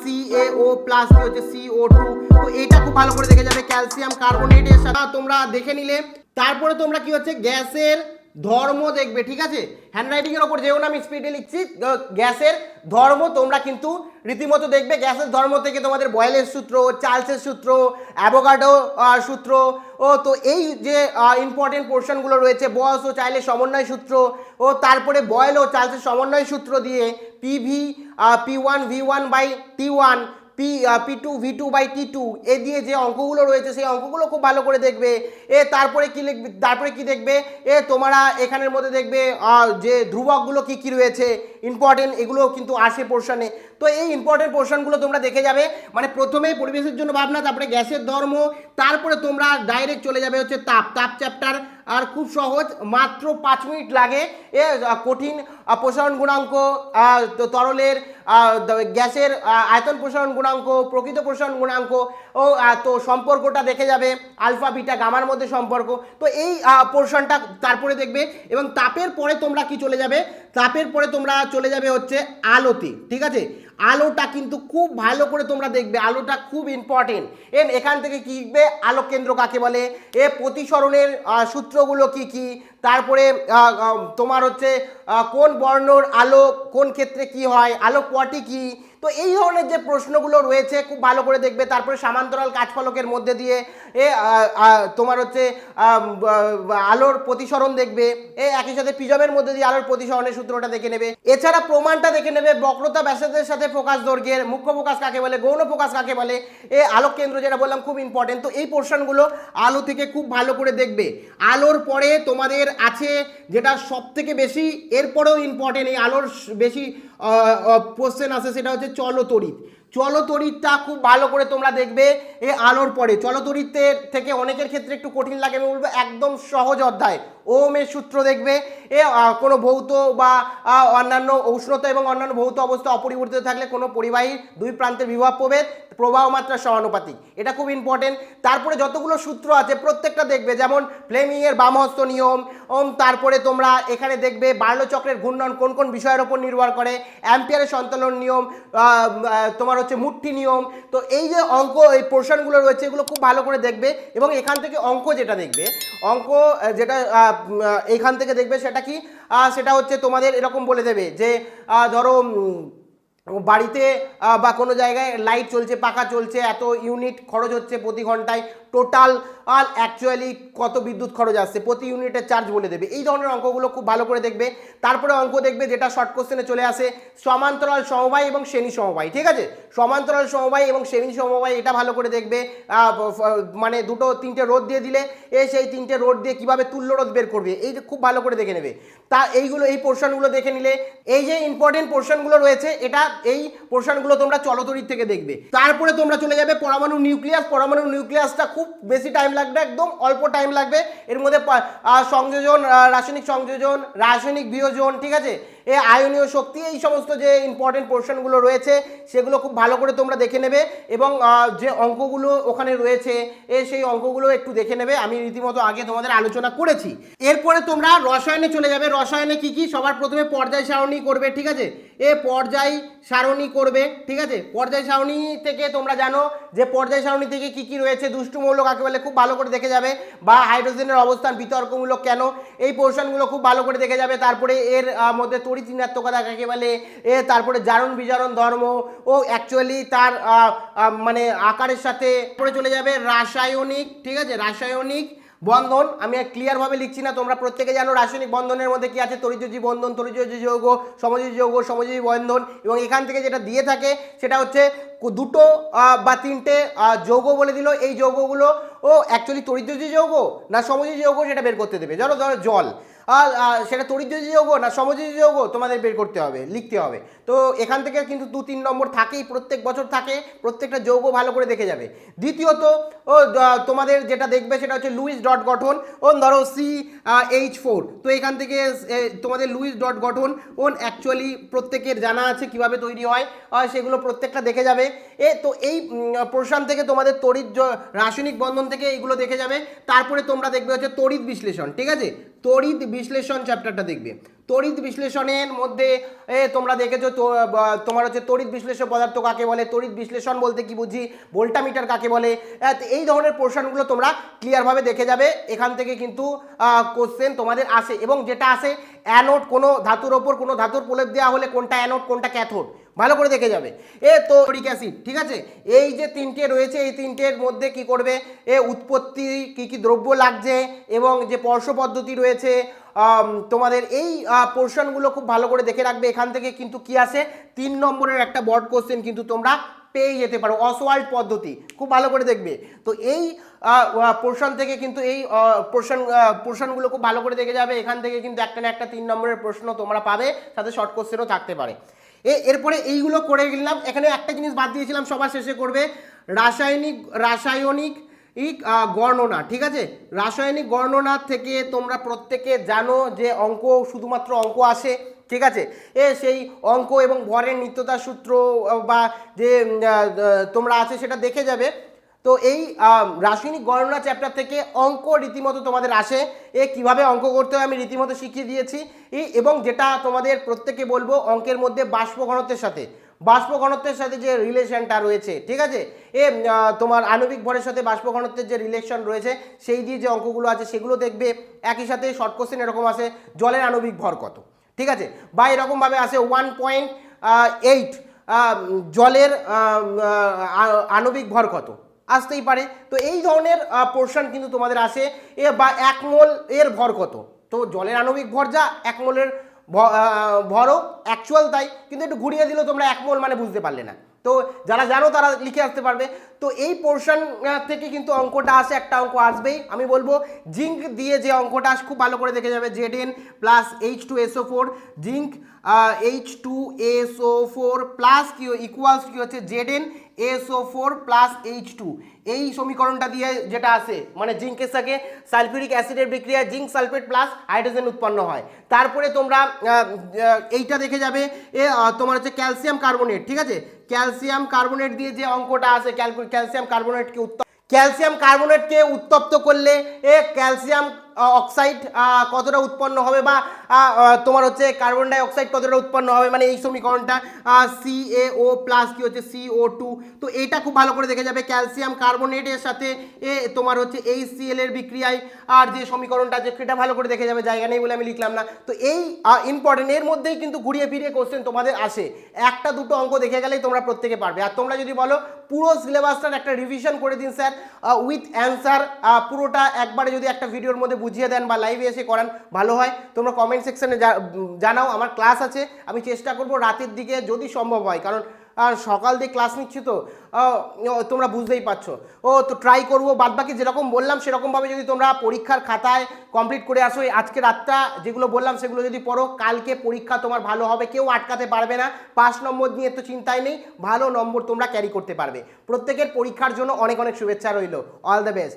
C এ ও plus কি হচ্ছে C ও two তো এটা খুব ভালো করে দেখে যাবে ক্যালসিয়াম কার্বনেট এর সাথে। তোমরা দেখে নিলে। তারপরে তোমরা কি হচ্ছে? গ্যাসের ধর্ম দেখবে, ঠিক আছে? হ্যান্ডরাইটিং এর ওপর যেও না, আমি স্পিডে লিখছি গ্যাসের ধর্ম তোমরা কিন্তু রীতিমতো দেখবে, গ্যাসের ধর্ম থেকে তোমাদের বয়েলের সূত্র চার্লসের সূত্র অ্যাভোগাডো সূত্র, ও তো এই যে ইম্পর্টেন্ট পোর্শনগুলো রয়েছে বয়স ও চাইলে সমন্বয় সূত্র, ও তারপরে বয়েল ও চার্লসের সমন্বয় সূত্র দিয়ে PV P one V one by T one P P two V two by T two এ দিয়ে যে অঙ্কগুলো রয়েছে, সেই অঙ্কগুলো খুব ভালো করে দেখবে। এ তারপরে কি লিখবে, তারপরে কি দেখবে? এ তোমরা এখানের মধ্যে দেখবে যে ধ্রুবকগুলো কি কি রয়েছে ইম্পর্টেন্ট এগুলো কিন্তু আসে পোর্শনে তো এই ইম্পর্টেন্ট পোর্শনগুলো তোমরা দেখে যাবে। মানে প্রথমেই পরিবেশের জন্য ভাবনা, তারপরে গ্যাসের ধর্ম, তারপরে তোমরা ডাইরেক্ট চলে যাবে হচ্ছে তাপ তাপ চ্যাপ্টার আর খুব সহজ, মাত্র পাঁচ মিনিট লাগে। এ কঠিন প্রসারণ গুণাঙ্ক তরলের গ্যাসের আয়তন প্রসারণ গুণাঙ্ক, প্রকৃত প্রসারণ গুণাঙ্ক ও তো সম্পর্কটা দেখে যাবে, আলফা, বিটা, গামার মধ্যে সম্পর্ক। তো এই পোর্শনটা তারপরে দেখবে এবং তাপের পরে তোমরা কি চলে যাবে? তাপের পরে তোমরা চলে যাবে হচ্ছে আলোতে, ঠিক আছে? আলোটা কিন্তু খুব ভালো করে তোমরা দেখবে, আলোটা খুব ইম্পর্টেন্ট এম এখান থেকে কি শিখবে? আলোক কেন্দ্র কাকে বলে? এ প্রতিসরণের সূত্রগুলো কি কি? তারপরে তোমার হচ্ছে কোন বর্ণর আলো কোন ক্ষেত্রে কি হয়? আলোক পটি কি? তো এই ধরনের যে প্রশ্নগুলো রয়েছে, খুব ভালো করে দেখবে। তারপরে সামান্তরাল কাঠফলকের মধ্যে দিয়ে এ তোমার হচ্ছে আলোর প্রতিসরণ দেখবে। এ, একই সাথে পিজমের মধ্যে দিয়ে আলোর প্রতিসরণের সূত্রটা দেখে নেবে। এছাড়া প্রমাণটা দেখে নেবে বক্রতা ব্যাসার্ধের সাথে ফোকাস দৈর্ঘ্যের, মুখ্য ফোকাস কাকে বলে, গৌণ ফোকাস কাকে বলে। এ, আলোক কেন্দ্র যেটা বললাম খুব ইম্পর্টেন্ট তো এই পোর্শনগুলো আলো থেকে খুব ভালো করে দেখবে। আলোর পরে তোমাদের আছে যেটা সব থেকে বেশি, এরপরেও ইম্পর্টেন্ট এই আলোর বেশি কোশ্চেন আসে সেটা হচ্ছে চলতরিৎ চলতরিৎটা খুব ভালো করে তোমরা দেখবে এ আলোর পরে। চলতরিতের থেকে অনেকের ক্ষেত্রে একটু কঠিন লাগে আমি বলব একদম সহজ অধ্যায়। ওমের সূত্র দেখবে এ কোনো ভৌত বা অন্যান্য উষ্ণতা এবং অন্যান্য ভৌত অবস্থা অপরিবর্তিত থাকলে কোনো পরিবাহী দুই প্রান্তের বিভব প্রভেদ প্রবাহ মাত্রা সমানুপাতিক এটা খুব ইম্পর্টেন্ট তারপরে যতগুলো সূত্র আছে প্রত্যেকটা দেখবে যেমন ফ্লেমিং এর বামহস্ত নিয়ম ওম তারপরে তোমরা এখানে দেখবে বার্লো চক্রের ঘূর্ণন কোন কোন বিষয়ের ওপর নির্ভর করে অ্যাম্পিয়ারের সন্তলন নিয়ম আহ, তোমার হচ্ছে মুঠি নিয়ম। তো এই যে অঙ্ক, এই পোর্শনগুলো রয়েছে, এগুলো খুব ভালো করে দেখবে এবং এখান থেকে অঙ্ক যেটা দেখবে, অঙ্ক যেটা এখান থেকে দেখবে সেটা কি? সেটা হচ্ছে তোমাদের এরকম বলে দেবে যে ধরো বাড়িতে বা কোনো জায়গায় লাইট চলছে, পাখা চলছে, এত ইউনিট খরচ হচ্ছে প্রতি ঘন্টায় টোটাল আর অ্যাকচুয়ালি কত বিদ্যুৎ খরচ আসছে, প্রতি ইউনিটের চার্জ বলে দেবে। এই ধরনের অঙ্কগুলো খুব ভালো করে দেখবে। তারপরে অঙ্ক দেখবে যেটা শর্ট কোশ্চেনে চলে আসে, সমান্তরাল সমবায় এবং শ্রেণি সমবায়, ঠিক আছে? সমান্তরাল সমবায় এবং শ্রেণি সমবায় এটা ভালো করে দেখবে মানে দুটো, তিনটে রোদ দিয়ে দিলে, এ সেই তিনটে রোদ দিয়ে কীভাবে তুল্য রোদ বের করবে, এই খুব ভালো করে দেখে নেবে। তা এইগুলো, এই পোর্শনগুলো দেখে নিলে, এই যে ইম্পর্টেন্ট পোর্শনগুলো রয়েছে, এটা এই পোর্শনগুলো তোমরা চলতরির থেকে দেখবে। তারপরে তোমরা চলে যাবে পরমাণু নিউক্লিয়াস। পরমাণু নিউক্লিয়াসটা খুব বেশি টাইম লাগবে, একদম অল্প টাইম লাগবে। এর মধ্যে সংযোজন রাসায়নিক সংযোজন, রাসায়নিক বিয়োজন, ঠিক আছে? এ আয়নীয় শক্তি, এই সমস্ত যে ইম্পর্টেন্ট পোর্শনগুলো রয়েছে, সেগুলো খুব ভালো করে তোমরা দেখে নেবে এবং যে অঙ্কগুলো ওখানে রয়েছে, এ সেই অঙ্কগুলো একটু দেখে নেবে। আমি রীতিমতো আগে তোমাদের আলোচনা করেছি। এরপরে তোমরা রসায়নে চলে যাবে। রসায়নে কি কি? সবার প্রথমে পর্যায় সারণী করবে, ঠিক আছে? এ পর্যায় সারণী করবে, ঠিক আছে? পর্যায় সারণী থেকে তোমরা জানো যে পর্যায় সারণী থেকে কি কি রয়েছে দুষ্টু কাকে বলে, খুব ভালো করে দেখে যাবে। বা হাইড্রোজেনের অবস্থান, বিতর্কমূলক কেন? এই পোর্শনগুলো খুব ভালো করে দেখে যাবে। তারপরে এর মধ্যে তড়িৎ ঋণাত্মকতা কাকে বলে? এ, তারপরে জারণ বিজারণ ধর্ম, ও অ্যাকচুয়ালি তার মানে আকারের সাথে পরে চলে যাবে রাসায়নিক, ঠিক আছে? রাসায়নিক বন্ধন। আমি ক্লিয়ারভাবে লিখছি না, তোমরা প্রত্যেকে জানো রাসায়নিক বন্ধনের মধ্যে কি আছে? তরিযোজী বন্ধন তরিযোজী যৌগ, সমযোজী যৌগ, সমযোজী বন্ধন। এবং এখান থেকে যেটা দিয়ে থাকে, সেটা হচ্ছে দুটো বা তিনটে যৌগ বলে দিল। এই যৌগগুলো, ও অ্যাকচুয়ালি তরিযোজী যৌগ না সমযোজী যৌগ, সেটা বের করতে দেবে। ধরো ধরো জল। সেটা তরিযোজী যৌগ না সমযোজী যৌগ তোমাদের বের করতে হবে, লিখতে হবে। তো এখান থেকে কিন্তু দু তিন নম্বর থাকেই, প্রত্যেক বছর থাকে, প্রত্যেকটা যৌগ ভালো করে দেখে যাবে। দ্বিতীয়ত, ও তোমাদের যেটা দেখবে সেটা হচ্ছে লুইস ডট গঠন ও ধরো সি এইচ ফোর। তো এখান থেকে তোমাদের লুইস ডট গঠন ও অ্যাকচুয়ালি প্রত্যেকের জানা আছে কীভাবে তৈরি হয় সেগুলো প্রত্যেকটা দেখে যাবে। এ, তো এই প্রশ্ন থেকে তোমাদের তড়িৎ রাসায়নিক বন্ধন থেকে এইগুলো দেখে যাবে। তারপরে তোমরা দেখবে হচ্ছে তড়িৎ বিশ্লেষণ, ঠিক আছে? তড়িৎ বিশ্লেষণ চ্যাপ্টারটা দেখবে। তড়িৎ বিশ্লেষণের মধ্যে তোমরা দেখেছ তোমার হচ্ছে তড়িৎ বিশ্লেষণ পদার্থ কাকে বলে তড়িৎ বিশ্লেষণ বলতে কি বুঝি, ভোল্টামিটার কাকে বলে এই ধরনের পোর্শনগুলো তোমরা ক্লিয়ারভাবে দেখে যাবে। এখান থেকে কিন্তু কোশ্চেন তোমাদের আসে এবং যেটা আসে অ্যানোড কোনো ধাতুর ওপর কোনো ধাতুর প্রলেপ দেওয়া হলে কোনটা অ্যানোড কোনটা ক্যাথোড ভালো করে দেখে যাবে। এ তো অ্যাসিড ঠিক আছে? এই যে তিনটে রয়েছে, এই তিনটের মধ্যে কি করবে? এ উৎপত্তি কি কি দ্রব্য লাগছে এবং যে পর্শ পদ্ধতি রয়েছে তোমাদের এই পোর্শনগুলো খুব ভালো করে দেখে রাখবে। এখান থেকে কিন্তু কি আসে? তিন নম্বরের একটা বড় কোশ্চেন কিন্তু তোমরা পেয়ে যেতে পারো অসওয়াল্ড পদ্ধতি, খুব ভালো করে দেখবে। তো এই পোর্শন থেকে কিন্তু এই পোর্শন পোর্শনগুলো খুব ভালো করে দেখে যাবে। এখান থেকে কিন্তু একটা না একটা তিন নম্বরের প্রশ্ন তোমরা পাবে, সাথে শর্ট কোশ্চেনও থাকতে পারে। এ, এরপরে এইগুলো করে গেলাম। এখানে একটা জিনিস বাদ দিয়েছিলাম সবার শেষে করবে। রাসায়নিক রাসায়নিক, ইক গণনা, ঠিক আছে? রাসায়নিক গণনা থেকে তোমরা প্রত্যেকে জানো যে অঙ্ক, শুধুমাত্র অঙ্ক আসে। ঠিক আছে? এ সেই অঙ্ক এবং ভরের নিত্যতার সূত্র বা যে তোমরা আছে সেটা দেখে যাবে। তো এই রাসায়নিক গণনা চ্যাপ্টার থেকে অঙ্ক রীতিমতো তোমাদের আসে। এ কীভাবে অঙ্ক করতে হয় আমি রীতিমতো শিখিয়ে দিয়েছি। এবং যেটা তোমাদের প্রত্যেকে বলব অঙ্কের মধ্যে বাষ্প ঘনত্বের সাথে। বাষ্প ঘনত্বের সাথে যে রিলেশনটা রয়েছে, ঠিক আছে? এ তোমার আণবিক ভরের সাথে বাষ্প ঘনত্বের যে রিলেশন রয়েছে, সেই দিয়ে যে অঙ্কগুলো আছে সেগুলো দেখবে। একই সাথে শর্ট কোশ্চেন এরকম আসে, জলের আণবিক ভর কত? ঠিক আছে? বা এরকমভাবে আসে ওয়ান পয়েন্ট এইট জলের আণবিক ভর কত? আসতেই পারে। তো এই ধরনের পোর্শন কিন্তু তোমাদের আসে। এ বা এক মোল এর ভর কত? তো জলের আণবিক ভর যা, এক মোলের ভরও অ্যাকচুয়াল তাই। কিন্তু একটু ঘুরিয়ে দিলেও তোমরা এক মোল মানে বুঝতে পারলে না। তো যারা জানো তারা লিখে আসতে পারবে। তো এই পোর্শন থেকে কিন্তু অঙ্কটা আসে, একটা অঙ্ক আসবেই। আমি বলব জিঙ্ক দিয়ে যে অঙ্কটা আস, খুব ভালো করে দেখে যাবে Z N plus H two S O four zinc H two S O four plus কি ইকুয়ালস কি হচ্ছে Z N S O four plus H two এই সমীকরণটা দিয়ে যেটা আসে মানে জিঙ্কের সাথে সালফিউরিক অ্যাসিডের বিক্রিয়ায় জিঙ্ক সালফেট প্লাস হাইড্রোজেন উৎপন্ন হয়। তারপরে তোমরা এইটা দেখে যাবে, এ তোমার হচ্ছে ক্যালসিয়াম কার্বনেট, ঠিক আছে? ক্যালসিয়াম কার্বনেট দিয়ে যে অঙ্কটা আসে ক্যালসিয়াম কার্বনেটকে উত্তপ্ত ক্যালসিয়াম কার্বনেটকে উত্তপ্ত করলে, এ, ক্যালসিয়াম অক্সাইড কতটা উৎপন্ন হবে বা তোমার হচ্ছে কার্বন ডাই অক্সাইড কতটা উৎপন্ন হবে? মানে এই সমীকরণটা সি এ ও প্লাস কি হচ্ছে? সি ও টু তো এইটা খুব ভালো করে দেখে যাবে। ক্যালসিয়াম কার্বনেটের সাথে এ তোমার হচ্ছে এই সিএল এর বিক্রিয়ায়, আর যে সমীকরণটা আছে, সেটা ভালো করে দেখে যাবে। জায়গা নেই বলে আমি লিখলাম না। তো এই ইম্পর্টেন্ট এর মধ্যেই কিন্তু ঘুরিয়ে ফিরিয়ে কোশ্চেন তোমাদের আসে। একটা, দুটো অঙ্ক দেখে গেলেই তোমরা প্রত্যেকে পারবে। আর তোমরা যদি বলো, পুরো সিলেবাসটার একটা রিভিশন করে দিন, স্যার। উইথ অ্যান্সার পুরোটা একবারে যদি একটা ভিডিওর মধ্যে বুঝিয়ে দেন বা লাইভে এসে করান, ভালো হয়। তোমরা কমেন্ট সেকশনে জানাও, আমার ক্লাস আছে, আমি চেষ্টা করব রাতের দিকে যদি সম্ভব হয়। কারণ, আর সকাল দিয়ে ক্লাস নিচ্ছি তো তোমরা বুঝতেই পারছ। ও, তো ট্রাই করব বাদ বাকি যেরকম বললাম, সেরকমভাবে যদি তোমরা পরীক্ষার খাতায় কমপ্লিট করে আসো আজকে রাতটা যেগুলো বললাম, সেগুলো যদি পড়ো, কালকে পরীক্ষা তোমার ভালো হবে, কেউ আটকাতে পারবে না। পাঁচ নম্বর নিয়ে তো চিন্তাই নেই, ভালো নম্বর তোমরা ক্যারি করতে পারবে। প্রত্যেকের পরীক্ষার জন্য অনেক অনেক শুভেচ্ছা রইল। All the best